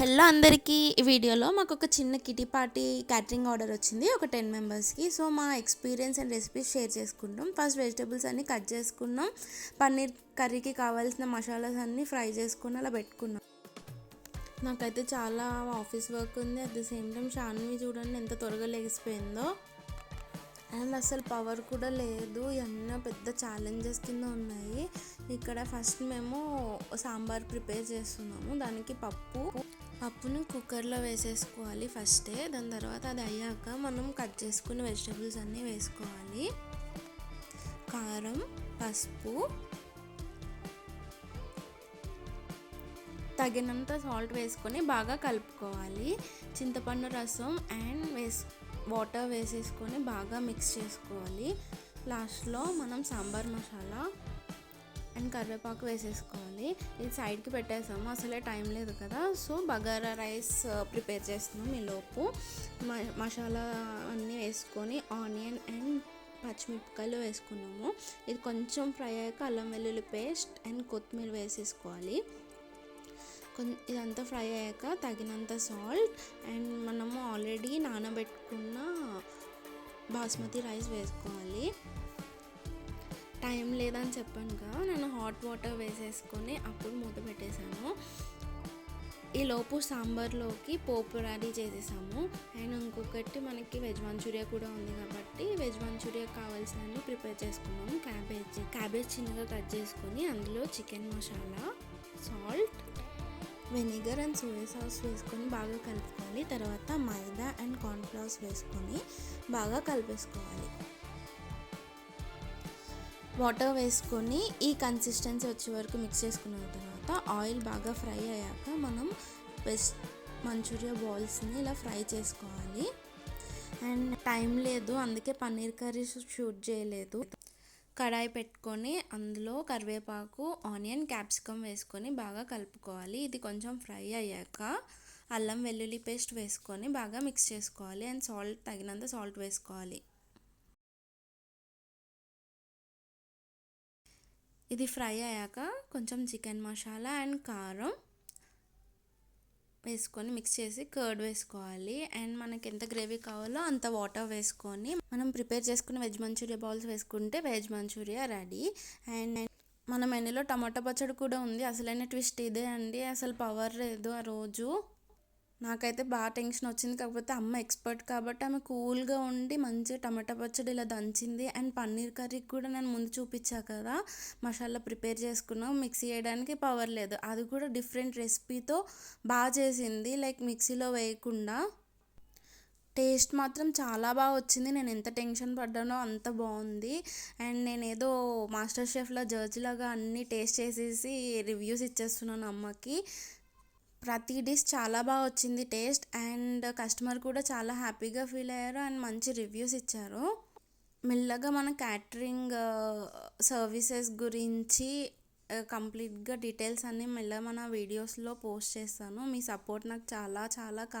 Hello అందరికీ. ఈ వీడియోలో మాకు ఒక చిన్న కిటీ పార్టీ క్యాటరింగ్ ఆర్డర్ వచ్చింది ఒక టెన్ మెంబర్స్కి. సో మా ఎక్స్పీరియన్స్ అండ్ రెసిపీస్ షేర్ చేసుకుంటాం ఫస్ట్ వెజిటేబుల్స్ అన్ని కట్ చేసుకున్నాం. పన్నీర్ కర్రీకి కావాల్సిన మసాలాస్ అన్నీ ఫ్రై చేసుకుని అలా పెట్టుకున్నాం. నాకైతే చాలా ఆఫీస్ వర్క్ ఉంది. At the same time Shanvi చూడండి ఎంత త్వరగా లేచిపోయిందో. అండ్ అసలు పవర్ కూడా లేదు. ఇవన్నీ పెద్ద ఛాలెంజెస్ కింద ఉన్నాయి. ఇక్కడ ఫస్ట్ మేము సాంబార్ ప్రిపేర్ చేస్తున్నాము. దానికి పప్పు. పప్పును కుక్కర్లో వేసేసుకోవాలి ఫస్టే. దాని తర్వాత అది అయ్యాక మనం కట్ చేసుకున్న వెజిటేబుల్స్ అన్నీ వేసుకోవాలి. కారం పసుపు తగినంత సాల్ట్ వేసుకొని బాగా కలుపుకోవాలి. చింతపండు రసం అండ్ వేస్ వాటర్ వేసేసుకొని బాగా మిక్స్ చేసుకోవాలి. లాస్ట్లో మనం సాంబార్ మసాలా అండ్ కరివేపాకు వేసేసుకోవాలి. ఇది సైడ్కి పెట్టేసాము. అసలే టైం లేదు కదా. So bagara rice uh, prepare చేస్తున్నాం ఈ లోపు. మసాలా అన్నీ వేసుకొని ఆనియన్ అండ్ పచ్చిమిరపకాయలు వేసుకున్నాము. ఇది కొంచెం ఫ్రై అయ్యాక అల్లం వెల్లుల్లి పేస్ట్ అండ్ కొత్తిమీర వేసేసుకోవాలి. ఇదంతా ఫ్రై అయ్యాక తగినంత సాల్ట్ అండ్ మనము ఆల్రెడీ నానబెట్టుకున్న బాస్మతి రైస్ వేసుకోవాలి. టైం లేదని చెప్పాను కదా నేను హాట్ వాటర్ వేసేసుకొని అప్పుడు మూత పెట్టేశాను. ఈలోపు సాంబార్లోకి పోపు రెడీ చేసేసాము. అండ్ ఇంకొకటి మనకి వెజ్ మంచూరియా కూడా ఉంది కాబట్టి వెజ్ మంచూరియా కావాల్సినవి ప్రిపేర్ చేసుకున్నాము. క్యాబేజ్ క్యాబేజ్ చిన్నగా కట్ చేసుకొని అందులో chicken masala salt vinegar and soya sauce వేసుకొని బాగా కలుపుకోవాలి. తర్వాత మైదా అండ్ కార్న్ఫ్లవర్స్ వేసుకొని బాగా కలిపేసుకోవాలి. వాటర్ వేసుకొని ఈ కన్సిస్టెన్సీ వచ్చే వరకు మిక్స్ చేసుకున్న తర్వాత ఆయిల్ బాగా ఫ్రై అయ్యాక మనం బెస్ట్ మంచూరియా బాల్స్ని ఇలా ఫ్రై చేసుకోవాలి. అండ్ టైం లేదు అందుకే పన్నీర్ కర్రీ షూట్ చేయలేదు. కడాయి పెట్టుకొని అందులో కరివేపాకు ఆనియన్ క్యాప్సికమ్ వేసుకొని బాగా కలుపుకోవాలి. ఇది కొంచెం ఫ్రై అయ్యాక అల్లం వెల్లుల్లి పేస్ట్ వేసుకొని బాగా మిక్స్ చేసుకోవాలి. అండ్ సాల్ట్ తగినంత సాల్ట్ వేసుకోవాలి. ఇది ఫ్రై అయ్యాక కొంచెం చికెన్ మసాలా అండ్ కారం వేసుకొని మిక్స్ చేసి కర్డ్ వేసుకోవాలి. అండ్ మనకి ఎంత గ్రేవీ కావాలో అంత వాటర్ వేసుకొని మనం ప్రిపేర్ చేసుకున్న వెజ్ మంచూరియా బౌల్స్ వేసుకుంటే వెజ్ మంచూరియా రెడీ. అండ్ మన మెనూలో టమాటా పచ్చడి కూడా ఉంది. అసలైన ట్విస్ట్ ఇదే అండి. అసలు పవర్ లేదు ఆ రోజు. నాకైతే బాగా టెన్షన్ వచ్చింది. కాకపోతే అమ్మ ఎక్స్పర్ట్ కాబట్టి ఆమె కూల్గా ఉండి మంచిగా టమాటా పచ్చడి ఇలా దంచింది. అండ్ పన్నీర్ కర్రీకి కూడా నేను ముందు చూపించా కదా. మసాలా ప్రిపేర్ చేసుకున్నాం. మిక్సీ చేయడానికి పవర్ లేదు. అది కూడా డిఫరెంట్ రెసిపీతో బాగా చేసింది. లైక్ మిక్సీలో వేయకుండా. టేస్ట్ మాత్రం చాలా బాగా వచ్చింది. నేను ఎంత టెన్షన్ పడ్డానో అంత బాగుంది. అండ్ నేను ఏదో మాస్టర్ షెఫ్లో జడ్జ్ లాగా అన్నీ టేస్ట్ చేసేసి రివ్యూస్ ఇచ్చేస్తున్నాను అమ్మకి. ప్రతి డిష్ చాలా బాగా వచ్చింది టేస్ట్ అండ్ కస్టమర్ కూడా చాలా హ్యాపీగా ఫీల్ అయ్యారు అండ్ మంచి రివ్యూస్ ఇచ్చారు. మెల్లగా మన క్యాటరింగ్ సర్వీసెస్ గురించి కంప్లీట్గా డీటెయిల్స్ అన్నీ మెల్లగా మన వీడియోస్లో పోస్ట్ చేస్తాను. మీ సపోర్ట్ నాకు చాలా చాలా కావాలి